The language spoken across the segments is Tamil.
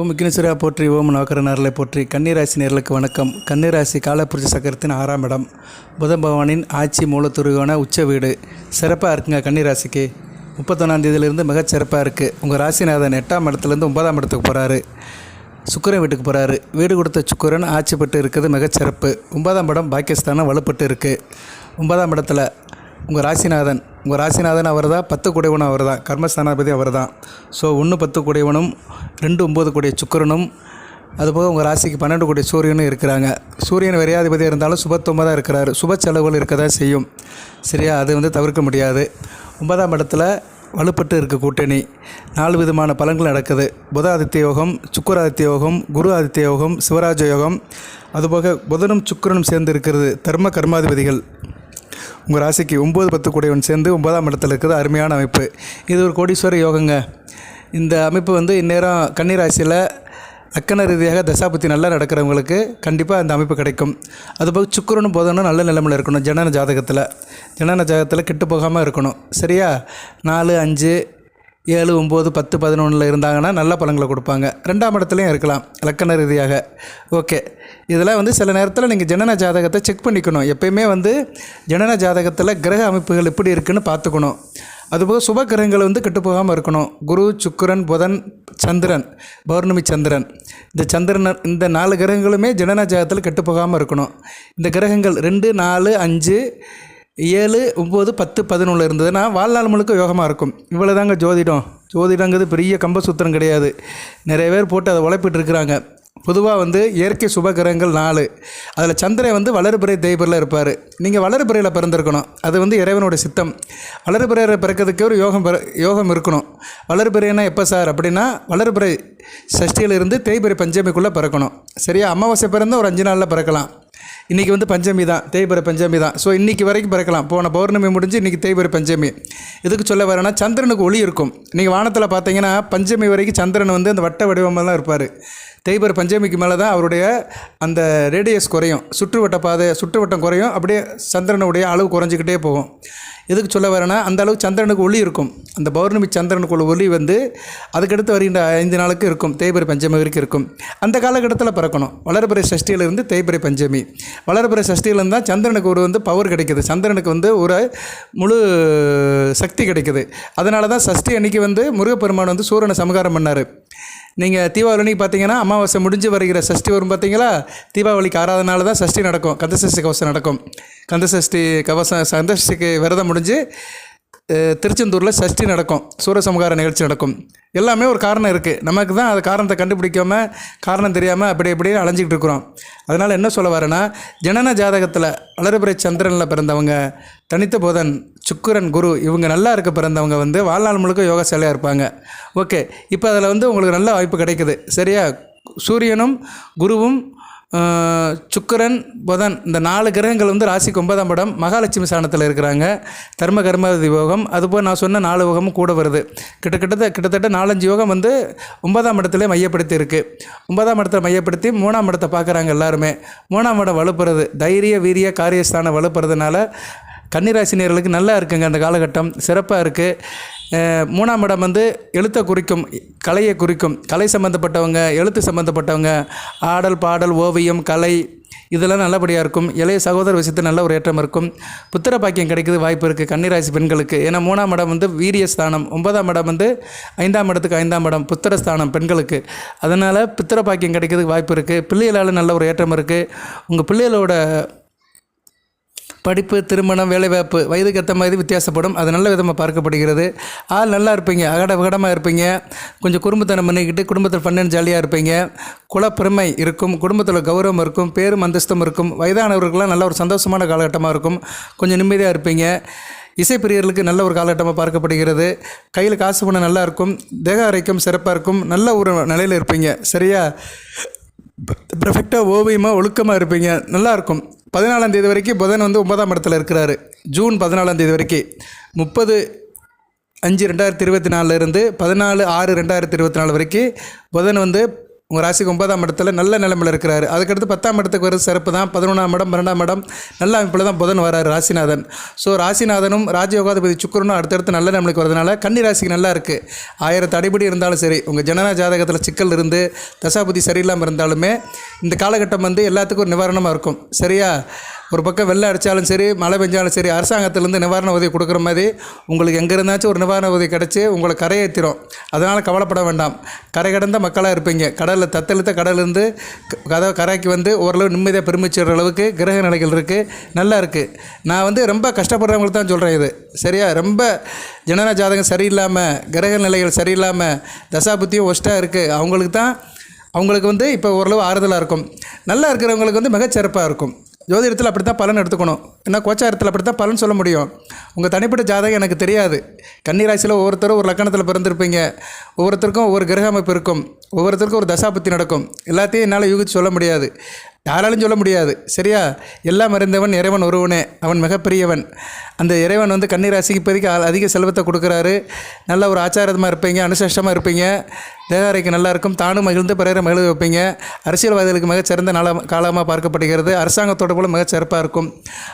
ஓம் விக்னேஸ்வரா போற்றி ஓம் நவக்கரனார்களை போற்றி கன்னிராசி நேர்களுக்கு வணக்கம். கன்னிராசி காலப்புரிச்ச சக்கரத்தின் ஆறாம் இடம். புதன் பகவானின் ஆட்சி மூலத்துருவான உச்ச வீடு. சிறப்பாக இருக்குங்க கன்னிராசிக்கு. முப்பத்தொன்னாம் தேதியிலிருந்து மிகச் சிறப்பாக இருக்குது உங்கள் ராசிநாதன் எட்டாம் இடத்துலேருந்து ஒன்பதாம் இடத்துக்கு போகிறாரு சுக்கிரன் வீட்டுக்கு போகிறாரு வீடு கொடுத்த சுக்கிரன் ஆட்சி பெற்று இருக்கிறது மிகச்சிறப்பு ஒன்பதாம் இடம் பாகிஸ்தானம் வலுப்பட்டு இருக்குது ஒன்பதாம் இடத்துல உங்கள் ராசிநாதன் உங்கள் ராசிநாதன் அவர் தான் பத்து குடைவனும் அவர் தான் கர்மஸ்தானாபதி அவர் தான் ஸோ ஒன்று பத்து குடைவனும் ரெண்டு ஒம்பது கூடிய சுக்கிரனும் அதுபோக உங்கள் ராசிக்கு பன்னெண்டு கோடி சூரியனும் இருக்கிறாங்க. சூரியன் விரையாதிபதியாக இருந்தாலும் சுபத்துவமாக தான் இருக்கிறாரு. சுப செலவுகள் இருக்க தான் செய்யும். சரியா? அது வந்து தவிர்க்க முடியாது. ஒன்பதாம் இடத்துல வலுப்பட்டு இருக்க கூட்டணி. நாலு விதமான பலன்கள் நடக்குது. புத ஆதித்ய யோகம் சுக்கராதித்ய யோகம் குரு ஆதித்ய யோகம் சிவராஜ யோகம். அதுபோக புதனும் சுக்கிரனும் சேர்ந்து இருக்கிறது தர்ம கர்மாதிபதிகள். உங்கள் ராசிக்கு ஒம்பது பத்து கூடையவன் சேர்ந்து ஒன்பதாம் இடத்துல இருக்கிறது அருமையான அமைப்பு. இது ஒரு கோடீஸ்வர யோகங்க. இந்த அமைப்பு வந்து இந்நேரம் கன்னி ராசியில் லக்கண ரீதியாக தசாபுத்தி நல்லா நடக்கிறவங்களுக்கு கண்டிப்பாக அந்த அமைப்பு கிடைக்கும். அதுபோக சுக்கரனும் போதனும் நல்ல நிலைமையில் இருக்கணும் ஜனன ஜாதகத்தில். ஜனன ஜாதகத்தில் கெட்டு போகாமல் இருக்கணும். சரியா? நாலு அஞ்சு ஏழு ஒம்பது பத்து பதினொன்றில் இருந்தாங்கன்னா நல்ல பழங்களை கொடுப்பாங்க. ரெண்டாம் இடத்துலையும் இருக்கலாம் லக்கண ரீதியாக. ஓகே. இதெல்லாம் வந்து சில நேரத்தில் நீங்கள் ஜனன ஜாதகத்தை செக் பண்ணிக்கணும். எப்பயுமே வந்து ஜனன ஜாதகத்தில் கிரக அமைப்புகள் எப்படி இருக்குன்னு பார்த்துக்கணும். அதுபோக சுப கிரகங்கள் வந்து கெட்டுப்போகாமல் இருக்கணும். குரு சுக்கரன் புதன் சந்திரன் பௌர்ணமி சந்திரன். இந்த சந்திரன் இந்த நாலு கிரகங்களுமே ஜனன ஜாதகத்தில் கெட்டுப்போகாமல் இருக்கணும். இந்த கிரகங்கள் ரெண்டு நாலு அஞ்சு ஏழு ஒம்பது பத்து பதினொன்று இருந்ததுன்னா வாழ்நாள் முழுக்க யோகமாக இருக்கும். இவ்வளோ தாங்க ஜோதிடம். ஜோதிடங்கிறது பெரிய கம்பசூத்திரம் கிடையாது. நிறைய பேர் போட்டு அதை உழைப்பிட்டு இருக்கிறாங்க. பொதுவாக வந்து இயற்கை சுபகிரகங்கள் நாலு. அதில் சந்திரன் வந்து வளர்பிறை தெய்வரில் இருப்பார். நீங்கள் வளர்பிறையில் பிறந்திருக்கணும். அது வந்து இறைவனோட சித்தம். வளர்பிறையில் பிறக்கிறதுக்கு ஒரு யோகம் பிற யோகம் இருக்கணும். வளர்பிறைனா எப்போ சார்? அப்படின்னா வளர்பிறை சஷ்டியிலிருந்து தேய்பிறை பஞ்சமிக்குள்ளே பிறக்கணும். சரியா? அமாவாசை பிறந்தால் ஒரு அஞ்சு நாளில் பிறக்கலாம். இன்றைக்கி வந்து பஞ்சமி தான் தேய்பிறை பஞ்சமி தான். ஸோ இன்றைக்கி வரைக்கும் பிறக்கலாம். போன பௌர்ணமி முடிஞ்சு இன்றைக்கி தேய்பிறை பஞ்சமி. இதுக்கு சொல்ல வரேன்னா சந்திரனுக்கு ஒளி இருக்கும். நீங்கள் வானத்தில் பார்த்தீங்கன்னா பஞ்சமி வரைக்கும் சந்திரன் வந்து அந்த வட்ட வடிவமாக தான் இருப்பார். தேய்பிறை பஞ்சமிக்கு மேலே தான் அவருடைய அந்த ரேடியஸ் குறையும். சுற்றுவட்ட பாதை சுற்றுவட்டம் குறையும். அப்படியே சந்திரனுடைய அளவு குறைஞ்சிக்கிட்டே போகும். எதுக்கு சொல்ல வரேன்னா அந்த அளவுக்கு சந்திரனுக்கு ஒளி இருக்கும். அந்த பௌர்ணமி சந்திரனுக்குள்ள ஒளி வந்து அதுக்கடுத்து வருகின்ற ஐந்து நாளுக்கு இருக்கும். தேய்பிரை பஞ்சமி வரைக்கும் இருக்கும். அந்த காலகட்டத்தில் பிறக்கணும். வளர்பிறை சஷ்டியிலிருந்து தேய்பிரை பஞ்சமி. வளர்பிறை சஷ்டியிலேருந்து தான் சந்திரனுக்கு ஒரு வந்து பவர் கிடைக்குது. சந்திரனுக்கு வந்து ஒரு முழு சக்தி கிடைக்குது. அதனால தான் சஷ்டி அன்னைக்கு வந்து முருகப்பெருமான் வந்து சூரியனை சமகாரம் பண்ணார். நீங்கள் தீபாவளிக்கு பார்த்தீங்கன்னா அமாவாசை முடிஞ்சு வருகிற சஷ்டி வரும் பார்த்தீங்களா தீபாவளிக்கு ஆறாவது நாள் தான் சஷ்டி நடக்கும். கந்தசஷ்டி கவசம் நடக்கும். கந்தசஷ்டி கவசம் கந்தசஷ்டிக்கு விரதம் முடிஞ்சு திருச்செந்தூரில் சஷ்டி நடக்கும். சூரசம்ஹார நிகழ்ச்சி நடக்கும். எல்லாமே ஒரு காரணம் இருக்குது நமக்கு தான் அது காரணத்தை கண்டுபிடிக்காம காரணம் தெரியாமல் அப்படி அப்படியே அலைஞ்சிக்கிட்டு இருக்கிறோம். அதனால் என்ன சொல்ல வரேன்னா ஜனன ஜாதகத்தில் வளர்பிறை சந்திரனில் பிறந்தவங்க தனித்த போதன் சுக்கரன் குரு இவங்க நல்லா இருக்க பிறந்தவங்க வந்து வாழ்நாள் முழுக்க யோகா சிலையாக இருப்பாங்க. ஓகே. இப்போ அதில் வந்து உங்களுக்கு நல்ல வாய்ப்பு கிடைக்குது. சரியா? சூரியனும் குருவும் சுக்கிரன் புதன் இந்த நாலு கிரகங்கள் வந்து ராசிக்கு ஒன்பதாம் படம் மகாலட்சுமி சாணத்தில் இருக்கிறாங்க. தர்ம கர்மாதி யோகம் அதுபோல் நான் சொன்ன நாலு யோகமும் கூட வருது. கிட்டத்தட்ட கிட்டத்தட்ட நாலஞ்சு யோகம் வந்து ஒன்பதாம் இடத்துல மையப்படுத்தி இருக்குது ஒன்பதாம் இடத்துல மையப்படுத்தி மூணாம் இடத்தை பார்க்குறாங்க எல்லாருமே. மூணாம் இடம் வலுப்புறது. தைரிய வீரிய காரியஸ்தானம் வலுப்புறதுனால கன்னிராசினியர்களுக்கு நல்லா இருக்குங்க அந்த காலகட்டம். சிறப்பாக இருக்குது மூணாம் இடம் வந்து எழுத்தை குறிக்கும் கலையை குறிக்கும். கலை சம்மந்தப்பட்டவங்க எழுத்து சம்மந்தப்பட்டவங்க ஆடல் பாடல் ஓவியம் கலை இதெல்லாம் நல்லபடியாக இருக்கும். இளைய சகோதர விஷயத்தில் நல்ல ஒரு ஏற்றம் இருக்கும். புத்திர பாக்கியம் கிடைக்கிறது வாய்ப்பு இருக்குது கன்னிராசி பெண்களுக்கு. ஏன்னா மூணாம் இடம் வந்து வீரிய ஸ்தானம். ஒன்பதாம் இடம் வந்து ஐந்தாம் இடத்துக்கு ஐந்தாம் இடம் புத்திர ஸ்தானம் பெண்களுக்கு. அதனால் புத்திர பாக்கியம் கிடைக்கிறதுக்கு வாய்ப்பு இருக்குது பிள்ளைகளால் நல்ல ஒரு ஏற்றம் இருக்குது உங்கள் பிள்ளைகளோட படிப்பு திருமணம் வேலைவாய்ப்பு வயதுக்கு ஏற்ற மாதிரி வித்தியாசப்படும். அது நல்ல விதமாக பார்க்கப்படுகிறது. ஆள் நல்லா இருப்பீங்க அகட விகடமாக இருப்பீங்க. கொஞ்சம் குடும்பத்தனம் பண்ணிக்கிட்டு குடும்பத்தில் பண்ணு ஜாலியாக இருப்பீங்க. குலப்பெருமை இருக்கும் குடும்பத்தில் கௌரவம் இருக்கும் பேரும் அந்தஸ்தும் இருக்கும். வயதானவர்களுக்கெல்லாம் நல்ல ஒரு சந்தோஷமான காலகட்டமாக இருக்கும். கொஞ்சம் நிம்மதியாக இருப்பீங்க. இசைப்பிரியர்களுக்கு நல்ல ஒரு காலகட்டமாக பார்க்கப்படுகிறது. கையில் காசு பண்ண நல்லா இருக்கும். தேக ஆரோக்கியம் சிறப்பாக இருக்கும். நல்ல ஒரு நிலையில் இருப்பீங்க. சரியா? பர்ஃபெக்டாக ஓவியமாக ஒழுக்கமாக இருப்பீங்க. நல்லாயிருக்கும் பதினாலாம் தேதி வரைக்கும் புதன் வந்து ஒன்பதாம் இடத்துல இருக்கிறாரு. ஜூன் பதினாலாம் தேதி வரைக்கும் முப்பது அஞ்சு ரெண்டாயிரத்தி இருபத்தி நாலுலேருந்து பதினாலு ஆறு ரெண்டாயிரத்தி இருபத்தி நாலு வரைக்கும் புதன் வந்து உங்கள் ராசிக்கு ஒன்பதாம் இடத்துல நல்ல நிலைமையில் இருக்கிறாரு. அதுக்கடுத்து பத்தாம் இடத்துக்கு வரும் சிறப்பு தான். பதினொன்றாம் இடம் பன்னெண்டாம் இடம் நல்ல அமைப்பில் தான் புதன் வராரு ராசிநாதன். ஸோ ராசிநாதனும் ராஜயோகாதிபதி சுக்கரனும் அடுத்தடுத்து நல்ல நிலைமைக்கு வரதுனால கன்னி ராசிக்கு நல்லா இருக்குது ஆயிரத்து அடிப்படி இருந்தாலும் சரி உங்கள் ஜனன ஜாதகத்தில் சிக்கல் இருந்து தசாபுதி சரியில்லாமல் இருந்தாலுமே இந்த காலகட்டம் வந்து எல்லாத்துக்கும் ஒரு நிவாரணமாக இருக்கும். சரியா? ஒரு பக்கம் வெள்ளம் அடித்தாலும் சரி மழை பெஞ்சாலும் சரி அரசாங்கத்திலேருந்து நிவாரண உதவி கொடுக்குற மாதிரி உங்களுக்கு எங்கே இருந்தாச்சும் ஒரு நிவாரண உதவி கிடச்சி உங்களை கரையேற்றிடும் அதனால் கவலைப்பட வேண்டாம். கரை கடந்த மக்களாக இருப்பீங்க. கடலில் தத்தெழுத்த கடலிருந்து கதை கரைக்கு வந்து ஓரளவு நிம்மதியாக பெருமிச்சிடுற அளவுக்கு கிரக நிலைகள் இருக்குது நல்லா இருக்குது நான் வந்து ரொம்ப கஷ்டப்படுறவங்களுக்கு தான் சொல்கிறேன் இது. சரியா? ரொம்ப ஜனன ஜாதகம் சரியில்லாமல் கிரக நிலைகள் சரியில்லாமல் தசாபுத்தியும் ஒஸ்ட்டாக இருக்குது அவங்களுக்கு தான் அவங்களுக்கு வந்து இப்போ ஓரளவு ஆறுதலாக இருக்கும். நல்லா இருக்கிறவங்களுக்கு வந்து மிகச்சிறப்பாக இருக்கும். ஜோதிடத்தில் அப்படி தான் பலன் எடுத்துக்கணும். ஏன்னா கோச்சாரத்தில் அப்படி தான் பலன் சொல்ல முடியும். உங்கள் தனிப்பட்ட ஜாதகம் எனக்கு தெரியாது. கன்னிராசியில் ஒவ்வொருத்தரும் ஒரு லக்கணத்தில் பிறந்திருப்பீங்க. ஒவ்வொருத்தருக்கும் ஒவ்வொரு கிரக அமைப்பு இருக்கும். ஒவ்வொருத்தருக்கும் ஒரு தசாபத்தி நடக்கும். எல்லாத்தையும் என்னால் யூகிச்சு சொல்ல முடியாது. யாராலும் சொல்ல முடியாது. சரியா? எல்லாம் அறிந்தவன் இறைவன் ஒருவனே. அவன் மிகப்பெரியவன். அந்த இறைவன் வந்து கன்னிராசிக்கு இப்போதைக்கு அதிக செல்வத்தை கொடுக்குறாரு. நல்ல ஒரு ஆச்சாரமாக இருப்பீங்க அனுசஷ்டமாக இருப்பீங்க. தேகாரைக்கு நல்லா இருக்கும். தானும் மகிழ்ந்து பிறரை மகிழ்ந்து வைப்பீங்க. அரசியல்வாதிகளுக்கு மிகச்சிறந்த நாள காலமாக பார்க்கப்படுகிறது. அரசாங்கத்தோட போல மிகச்சிறப்பாக இருக்கும்.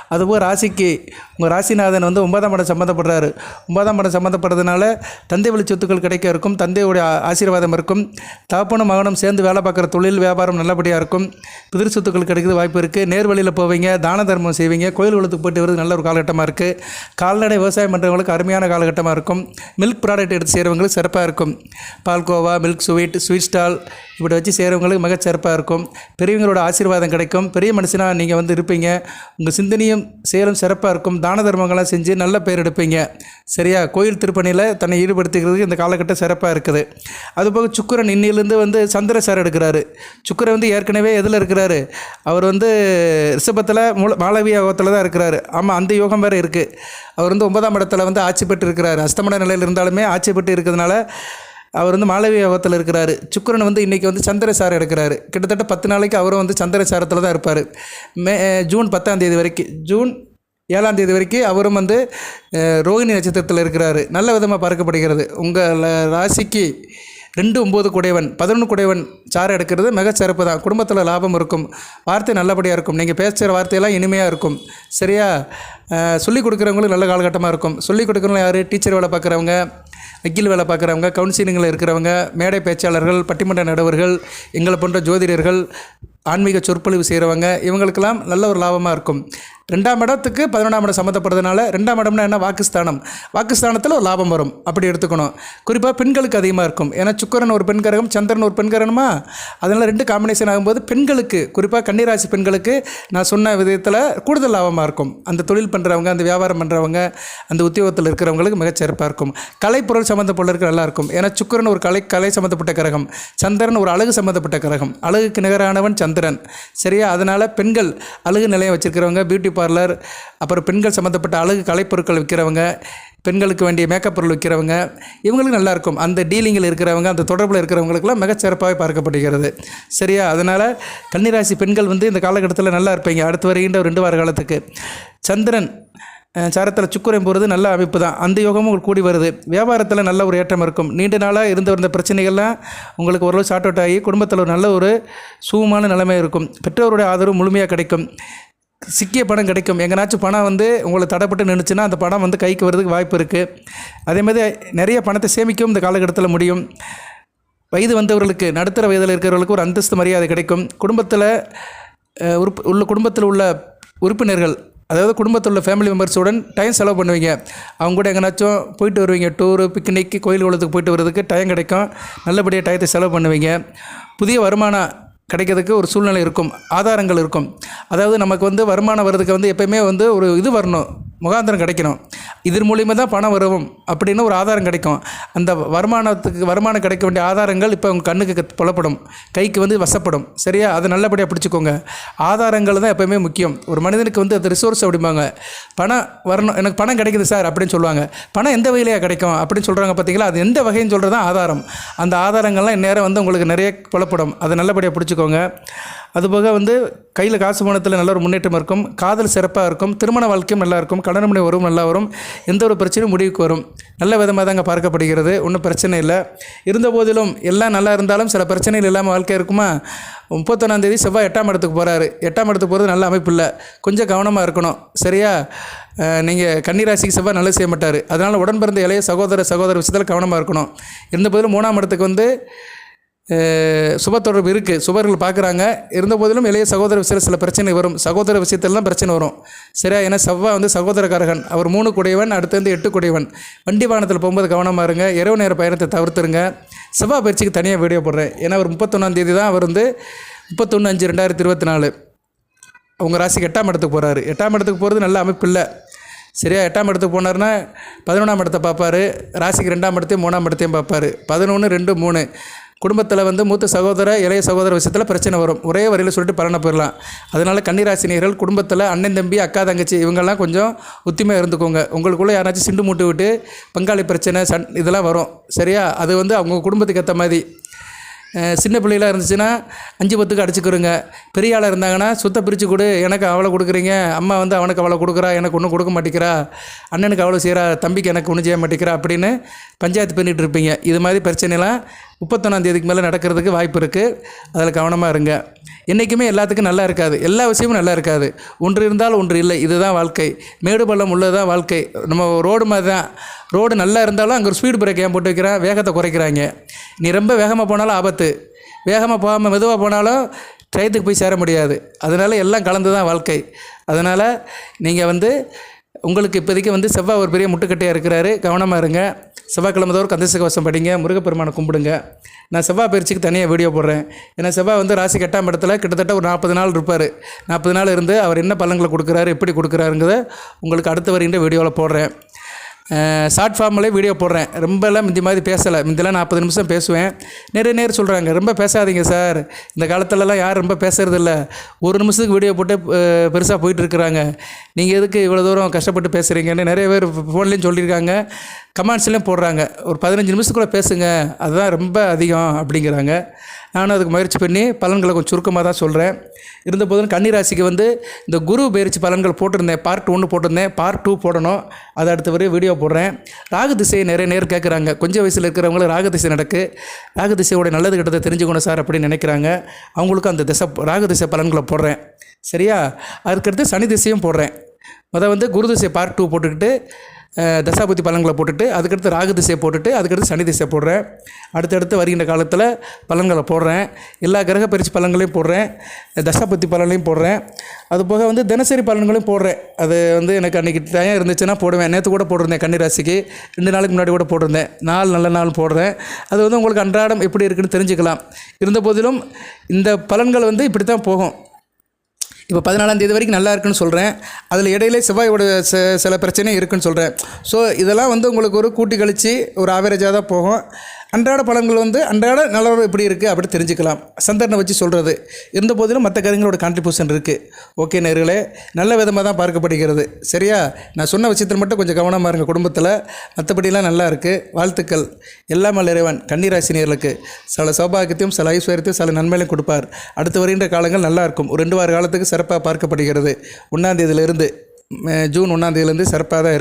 அதுபோல் ராசிக்கு உங்கள் ராசிநாதன் வந்து ஒன்பதாம் படம் சம்மந்தப்படுறாரு. ஒன்பதாம் படம் சம்மந்தப்படுறதுனால தந்தை வழி சொத்துக்கள் கிடைக்க இருக்கும். தந்தையுடைய ஆசீர்வாதம் இருக்கும். தாப்பனும் மகனும் சேர்ந்து வேலை பார்க்குற தொழில் வியாபாரம் நல்லபடியாக இருக்கும். பிதிர் சொத்துக்கள் கிடைக்கிறது வாய்ப்பு இருக்குது நேர்வழியில் போவீங்க தான தர்மம் செய்வீங்க கோயில் குளத்துக்கு போயிட்டு வரது நல்ல ஒரு காலகட்டமாக இருக்குது கால்நடை விவசாயம் பண்ணுறவங்களுக்கு அருமையான காலகட்டமாக இருக்கும். மில்க் ப்ராடக்ட் எடுத்து செய்கிறவங்களுக்கு சிறப்பாக இருக்கும். Palkova milk sweet sweet stall இப்படி வச்சு செய்கிறவங்களுக்கு மிகச் சிறப்பாக இருக்கும். பெரியவங்களோட ஆசீர்வாதம் கிடைக்கும். பெரிய மனுஷனாக நீங்கள் வந்து இருப்பீங்க. உங்கள் சிந்தனையும் செயலும் சிறப்பாக இருக்கும். தான தர்மங்கள்லாம் செஞ்சு நல்ல பேர் எடுப்பீங்க. சரியா? கோயில் திருப்பணியில் தன்னை ஈடுபடுத்திக்கிறதுக்கு இந்த காலகட்டம் சிறப்பாக இருக்குது. அதுபோக சுக்கரன் இன்னிலிருந்து வந்து சந்திர சார் எடுக்கிறாரு. சுக்கரன் வந்து ஏற்கனவே எதில் இருக்கிறாரு? அவர் வந்து ரிஷபத்தில் மூல மாளவிய யோகத்தில் தான் இருக்கிறாரு. ஆமாம் அந்த யோகம் வேறு இருக்குது அவர் வந்து ஒன்பதாம் இடத்துல வந்து ஆட்சி பெற்று இருக்கிறார் அஸ்தமன நிலையில் இருந்தாலுமே ஆட்சி பெற்று இருக்கிறதுனால அவர் வந்து மாளவிய யோகத்தில் இருக்கிறாரு. சுக்கரன் வந்து இன்றைக்கி வந்து சந்திரசாரம் எடுக்கிறாரு. கிட்டத்தட்ட பத்து நாளைக்கு அவரும் வந்து சந்திர சாரத்தில் தான் இருப்பார். மே ஜூன் பத்தாம் தேதி வரைக்கும் ஜூன் ஏழாம் தேதி வரைக்கும் அவரும் வந்து ரோஹிணி ரோகிணி நட்சத்திரத்தில் இருக்கிறாரு. நல்ல விதமாக பார்க்கப்படுகிறது. உங்கள் ராசிக்கு ரெண்டு ஒம்பது குடைவன் பதினொன்று குடைவன் சாறு எடுக்கிறது மிக சிறப்பு தான். குடும்பத்தில் லாபம் இருக்கும். வார்த்தை நல்லபடியாக இருக்கும். நீங்கள் பேசுகிற வார்த்தையெல்லாம் இனிமையாக இருக்கும். சரியா? சொல்லிக் கொடுக்குறவங்களுக்கு நல்ல காலகட்டமாக இருக்கும். சொல்லிக் கொடுக்குறவங்க யார்? டீச்சர் வேலை பார்க்குறவங்க வக்கீல் வேலை பார்க்குறவங்க கவுன்சிலிங்கில் இருக்கிறவங்க மேடை பேச்சாளர்கள் பட்டிமன்ற நடவர்கள் எங்களை போன்ற ஜோதிடர்கள் ஆன்மீக சொற்பொழிவு செய்கிறவங்க இவங்களுக்கெல்லாம் நல்ல ஒரு லாபமாக இருக்கும். ரெண்டாம் இடத்துக்கு பதினொன்றாம் இடம் சம்மந்தப்படுறதுனால ரெண்டாம் இடம்னா என்ன? வாக்குஸ்தானம். வாக்குஸ்தானத்தில் ஒரு லாபம் வரும். அப்படி எடுத்துக்கணும். குறிப்பாக பெண்களுக்கு அதிகமாக இருக்கும். ஏன்னா சுக்கரன் ஒரு பெண்கரகம் சந்திரன் ஒரு பெண்கரகமாக அதனால் ரெண்டு காம்பினேஷன் ஆகும்போது பெண்களுக்கு குறிப்பாக கன்னிராசி பெண்களுக்கு நான் சொன்ன விதத்தில் கூடுதல் லாபமாக இருக்கும். அந்த தொழில் பண்ணுறவங்க அந்த வியாபாரம் பண்ணுறவங்க அந்த உத்தியோகத்தில் இருக்கிறவங்களுக்கு மிகச்சிறப்பாக இருக்கும். கலைப்பொருள் சம்மந்தப்பட்ட நல்லாயிருக்கும் நல்லா இருக்கும். ஏன்னா சுக்கிரன் ஒரு கலை கலை சம்மந்தப்பட்ட கிரகம். சந்திரன் ஒரு அழகு சம்மந்தப்பட்ட கிரகம். அழகுக்கு நிகரானவன் சந்திரன். சரியா? அதனால் பெண்கள் அழகு நிலையம் வச்சுருக்கிறவங்க பியூட்டி பார்லர் அப்புறம் பெண்கள் சம்மந்தப்பட்ட அழகு கலைப்பொருட்கள் விற்கிறவங்க பெண்களுக்கு வேண்டிய மேக்கப் பொருள் விற்கிறவங்க இவங்களுக்கு நல்லாயிருக்கும் அந்த டீலிங்கில் இருக்கிறவங்க அந்த தொடர்பில் இருக்கிறவங்களுக்கெல்லாம் மிகச்சிறப்பாக பார்க்கப்படுகிறது. சரியா? அதனால் கன்னிராசி பெண்கள் வந்து இந்த காலகட்டத்தில் நல்லா இருப்பீங்க. அடுத்து வருகின்ற ஒரு ரெண்டு வார காலத்துக்கு. சந்திரன் சாரத்தில் சுக்குரம் போகிறது நல்ல அமைப்பு தான் அந்த யோகமும் உங்களுக்கு கூடி வருது. வியாபாரத்தில் நல்ல ஒரு ஏற்றம் இருக்கும். நீண்ட நாளாக இருந்து வந்த பிரச்சனைகள்லாம் உங்களுக்கு ஓரளவு ஷார்ட் அவுட் ஆகி குடும்பத்தில் ஒரு நல்ல ஒரு சுகமான நிலைமை இருக்கும். பெற்றோருடைய ஆதரவு முழுமையாக கிடைக்கும். சிக்கிய பணம் கிடைக்கும். எங்கனாச்சும் பணம் வந்து உங்களை தடைப்பட்டு நின்றுச்சுன்னா அந்த பணம் வந்து கைக்கு வரதுக்கு வாய்ப்பு இருக்குது அதே மாதிரி நிறைய பணத்தை சேமிக்கவும் இந்த காலகட்டத்தில் முடியும். வயது வந்தவர்களுக்கு நடுத்தர வயதில் இருக்கிறவர்களுக்கு ஒரு அந்தஸ்து மரியாதை கிடைக்கும். குடும்பத்தில் உறுப்பு உள்ள குடும்பத்தில் உள்ள உறுப்பினர்கள் அதாவது குடும்பத்தில் உள்ள ஃபேமிலி மெம்பர்ஸுடன் டைம் செலவு பண்ணுவீங்க. அவங்க கூட எங்கேனாச்சும் போயிட்டு வருவீங்க டூரு பிக்னிக் கோயில் குளத்துக்கு போயிட்டு வர்றதுக்கு டைம் கிடைக்கும். நல்லபடியாக டயத்தை செலவு பண்ணுவீங்க. புதிய வருமானம் கிடைக்கிறதுக்கு ஒரு சூழ்நிலை இருக்கும் ஆதாரங்கள் இருக்கும். அதாவது நமக்கு வந்து வருமானம் வர்றதுக்கு வந்து எப்போயுமே வந்து ஒரு இது வரணும் முகாந்திரம் கிடைக்கணும். இதன் மூலியமாக தான் பணம் வரும் அப்படின்னு ஒரு ஆதாரம் கிடைக்கும். அந்த வருமானத்துக்கு வருமானம் கிடைக்க வேண்டிய ஆதாரங்கள் இப்போ உங்கள் கண்ணுக்கு புலப்படும். கைக்கு வந்து வசப்படும். சரியா? அதை நல்லபடியாக பிடிச்சிக்கோங்க. ஆதாரங்கள் தான் எப்போயுமே முக்கியம். ஒரு மனிதனுக்கு வந்து அது ரிசோர்ஸ் அப்படிம்பாங்க. பணம் வரணும் எனக்கு பணம் கிடைக்குது சார் அப்படின்னு சொல்லுவாங்க. பணம் எந்த வகையிலையா கிடைக்கும் அப்படின்னு சொல்கிறாங்க பார்த்தீங்களா அது எந்த வகைன்னு சொல்கிறது தான் ஆதாரம். அந்த ஆதாரங்கள்லாம் இந்நேரம் வந்து உங்களுக்கு நிறைய புலப்படும். அதை நல்லபடியாக பிடிச்சிக்கோங்க. அதுபோக வந்து கையில் காசு பணத்தில் நல்ல ஒரு முன்னேற்றம் இருக்கும். காதல் சிறப்பாக இருக்கும். திருமண வாழ்க்கையும் நல்லா இருக்கும். கடன் மணி வரும் நல்லா வரும். எந்த ஒரு பிரச்சனையும் முடிவுக்கு வரும். நல்ல விதமாக தாங்க பார்க்கப்படுகிறது. ஒன்றும் பிரச்சனை இல்லை. இருந்த போதிலும் எல்லாம் நல்லா இருந்தாலும் சில பிரச்சனைகள் இல்லாமல் வாழ்க்கை இருக்குமா? முப்பத்தொன்னாந்தேதி செவ்வாய் எட்டாம் இடத்துக்கு போகிறாரு எட்டாம் இடத்துக்கு போகிறது நல்ல அமைப்பு இல்லை. கொஞ்சம் கவனமாக இருக்கணும். சரியா? நீங்கள் கன்னிராசிக்கு செவ்வாய் நல்லா செய்ய மாட்டார். அதனால் உடன் பிறந்த இளைய சகோதர சகோதர விஷயத்தில் கவனமாக இருக்கணும். இருந்த போதிலும் மூணாம் இடத்துக்கு வந்து சுப தொடர்பு இருக்குது சுபர்கள் பார்க்குறாங்க. இருந்த போதிலும் இளைய சகோதர விஷயத்தில் சில பிரச்சனை வரும். சகோதர விஷயத்திலலாம் பிரச்சனை வரும். சரியா? ஏன்னா செவ்வாய் வந்து சகோதரக்காரகன். அவர் மூணு குடையவன் அடுத்து வந்து எட்டு குடையவன். வண்டி வாகனத்தில் போகும்போது கவனமாக இருங்க. இரவு நேர பயணத்தை தவிர்த்துருங்க. செவ்வாய் பயிற்சிக்கு தனியாக வீடியோ போடுறேன். ஏன்னா அவர் முப்பத்தொன்னாம் தேதி தான் அவர் வந்து முப்பத்தொன்று அஞ்சு ரெண்டாயிரத்தி இருபத்தி நாலு அவங்க ராசிக்கு எட்டாம் இடத்துக்கு போகிறாரு எட்டாம் இடத்துக்கு போகிறது நல்ல அமைப்பு இல்லை. சரியா? எட்டாம் இடத்துக்கு போனார்னா பதினொன்றாம் இடத்தை பார்ப்பாரு. ராசிக்கு ரெண்டாம் இடத்தையும் மூணாம் இடத்தையும் பார்ப்பாரு. பதினொன்று ரெண்டு மூணு. குடும்பத்தில் வந்து மூத்த சகோதர இளைய சகோதர விஷயத்தில் பிரச்சனை வரும். ஒரே வரையில் சொல்லிட்டு பலனை போயிடலாம் அதனால் கன்னிராசினியர்கள் குடும்பத்தில் அண்ணன் தம்பி அக்கா தங்கச்சி இவங்கெல்லாம் கொஞ்சம் உத்திமையாக இருந்துக்கோங்க. உங்களுக்குள்ளே யாராச்சும் சிண்டு மூட்டு விட்டு பங்காளி பிரச்சனை சண் இதெல்லாம் வரும். சரியா? அது வந்து அவங்க குடும்பத்துக்கு ஏற்ற மாதிரி. சின்ன பிள்ளைகளாக இருந்துச்சுன்னா அஞ்சு பத்துக்கு அடிச்சுக்கிறோங்க பெரிய ஆளாக இருந்தாங்கன்னா சுத்த பிரித்து கொடு. எனக்கு அவளை கொடுக்குறீங்க. அம்மா வந்து அவனுக்கு அவளை கொடுக்குறா. எனக்கு ஒன்றும் கொடுக்க மாட்டேங்கிறா. அண்ணனுக்கு அவ்வளோ செய்கிறா தம்பிக்கு எனக்கு ஒன்றும் செய்ய மாட்டேங்கிறா அப்படின்னு பஞ்சாயத்து பண்ணிகிட்டு இருப்பீங்க. இது மாதிரி பிரச்சனைலாம் முப்பத்தொன்னாம் தேதிக்கு மேலே நடக்கிறதுக்கு வாய்ப்பு இருக்குது அதில் கவனமாக இருங்க. என்றைக்குமே எல்லாத்துக்கும் நல்லா இருக்காது. எல்லா விஷயமும் நல்லா இருக்காது. ஒன்று இருந்தால் ஒன்று இல்லை. இதுதான் வாழ்க்கை. மேடு பள்ளம் உள்ளதுதான் வாழ்க்கை. நம்ம ரோடு மாதிரி தான். ரோடு நல்லா இருந்தாலும் அங்கே ஒரு ஸ்பீடு பிரேக் ஏன் போட்டு வைக்கிறான் வேகத்தை குறைக்கிறாங்க. நீ ரொம்ப வேகமாக போனாலும் ஆபத்து. வேகமாக போகாமல் மெதுவாக போனாலும் டயத்துக்கு போய் சேர முடியாது. அதனால் எல்லாம் கலந்து தான் வாழ்க்கை. அதனால் நீங்கள் வந்து உங்களுக்கு இப்போதைக்கு வந்து செவ்வாய் ஒரு பெரிய முட்டுக்கட்டையாக இருக்கிறாரு. கவனமாக இருங்க. செவ்வாய்க்கிழமை தோறும் கந்தச கவசம் படிங்க முருகப்பெருமானை கும்பிடுங்க. நான் செவ்வாய் பயிற்சிக்கு தனியாக வீடியோ போடுறேன். ஏன்னா செவ்வாய் வந்து ராசி கட்டாம இடத்துல கிட்டத்தட்ட ஒரு நாற்பது நாள் இருப்பார். நாற்பது நாள் இருந்து அவர் என்ன பலன்களை கொடுக்குறாரு எப்படி கொடுக்குறாருங்கிறத உங்களுக்கு அடுத்து வருகின்ற வீடியோவில் போடுறேன். ஷார்ட் ஃபார்ம்லேயே வீடியோ போடுறேன். ரொம்பலாம் இந்த மாதிரி பேசலை. முந்தெல்லாம் நாற்பது நிமிஷம் பேசுவேன். நிறைய நேரம் சொல்கிறாங்க ரொம்ப பேசாதீங்க சார். இந்த காலத்துலலாம் யாரும் ரொம்ப பேசுறதில்ல. ஒரு நிமிஷத்துக்கு வீடியோ போட்டு பெருசாக போயிட்டுருக்குறாங்க. நீங்கள் எதுக்கு இவ்வளோ தூரம் கஷ்டப்பட்டு பேசுகிறீங்கன்னு நிறைய பேர் ஃபோன்லேயும் சொல்லியிருக்காங்க. கமெண்ட்ஸ்லேயும் போடுறாங்க. ஒரு பதினஞ்சு நிமிஷத்துக்குள்ளே பேசுங்க. அதுதான் ரொம்ப அதிகம் அப்படிங்கிறாங்க. நானும் அதுக்கு முயற்சி பண்ணி பலன்களை கொஞ்சம் சுருக்கமாக தான் சொல்கிறேன் இருந்த போதும் கன்னிராசிக்கு வந்து இந்த குரு பயிற்சி பலன்கள் போட்டிருந்தேன். பார்ட் ஒன்று போட்டிருந்தேன். பார்ட் டூ போடணும். அதை அடுத்த வரையும் வீடியோ போடுறேன். ராகு திசையை நிறைய நேர் கேட்குறாங்க கொஞ்சம் வயசில் இருக்கிறவங்களுக்கு ராகு திசை நடக்கு. ராகு திசையோட நல்லது கெட்டதை தெரிஞ்சுக்கணும் சார் அப்படின்னு நினைக்கிறாங்க. அவங்களுக்கும் அந்த திசை ராகு திசை பலன்களை போடுறேன். சரியா? அதுக்கடுத்து சனி திசையும் போடுறேன். மொதல் வந்து குரு திசை பார்ட் டூ போட்டுக்கிட்டு தசாபதி பலன்களை போட்டுட்டு அதுக்கடுத்து ராகு திசையை போட்டுட்டு அதுக்கடுத்து சனி திசை போடுறேன். அடுத்தடுத்து வருகின்ற காலத்தில் பலன்களை போடுறேன். எல்லா கிரக பயிற்சி பலன்களையும் போடுறேன். தசாபதி பலன்களையும் போடுறேன். அது போக வந்து தினசரி பலன்களையும் போடுறேன். அது வந்து எனக்கு அன்றைக்கி டைம் இருந்துச்சுன்னா போடுவேன். நேற்று கூட போட்டிருந்தேன் கன்னிராசிக்கு. ரெண்டு நாளைக்கு முன்னாடி கூட போட்டிருந்தேன். நாள் நல்ல நாள் போடுறேன். அது வந்து உங்களுக்கு அன்றாடம் எப்படி இருக்குன்னு தெரிஞ்சுக்கலாம். இருந்த போதிலும் இந்த பலன்கள் வந்து இப்படி தான் போகும். இப்போ பதினாலாம் தேதி வரைக்கும் நல்லா இருக்குன்னு சொல்கிறேன் அதில் இடையிலே செவ்வாயோட ச சில பிரச்சனை இருக்குன்னு சொல்கிறேன் ஸோ இதெல்லாம் வந்து உங்களுக்கு ஒரு கூட்டி கழித்து ஒரு ஆவரேஜாக தான் போகும். அன்றாட பலன்கள் வந்து அன்றாட நிலவரம் எப்படி இருக்குது அப்படி தெரிஞ்சுக்கலாம். சந்தர்னை வச்சு சொல்கிறது இருந்த போதிலும் மற்ற கருங்களோட கான்ட்ரிபியூஷன் இருக்குது ஓகே நேர்களே நல்ல விதமாக தான் பார்க்கப்படுகிறது. சரியா? நான் சொன்ன விஷயத்தில் மட்டும் கொஞ்சம் கவனமாக இருங்க. குடும்பத்தில் மற்றபடிலாம் நல்லா இருக்குது வாழ்த்துக்கள். எல்லாம் இறைவன். கன்னிராசினியர்களுக்கு சில சௌபாகியத்தையும் சில ஐஸ்வர்யத்தையும் சில நன்மையிலும் கொடுப்பார். அடுத்து வருகின்ற காலங்கள் நல்லா இருக்கும். ஒரு ரெண்டு வார காலத்துக்கு சிறப்பாக பார்க்கப்படுகிறது. ஒன்றாந்தேதியிலிருந்து ஜூன் ஒன்றாந்தேதியிலேருந்து சிறப்பாக தான் இருக்குது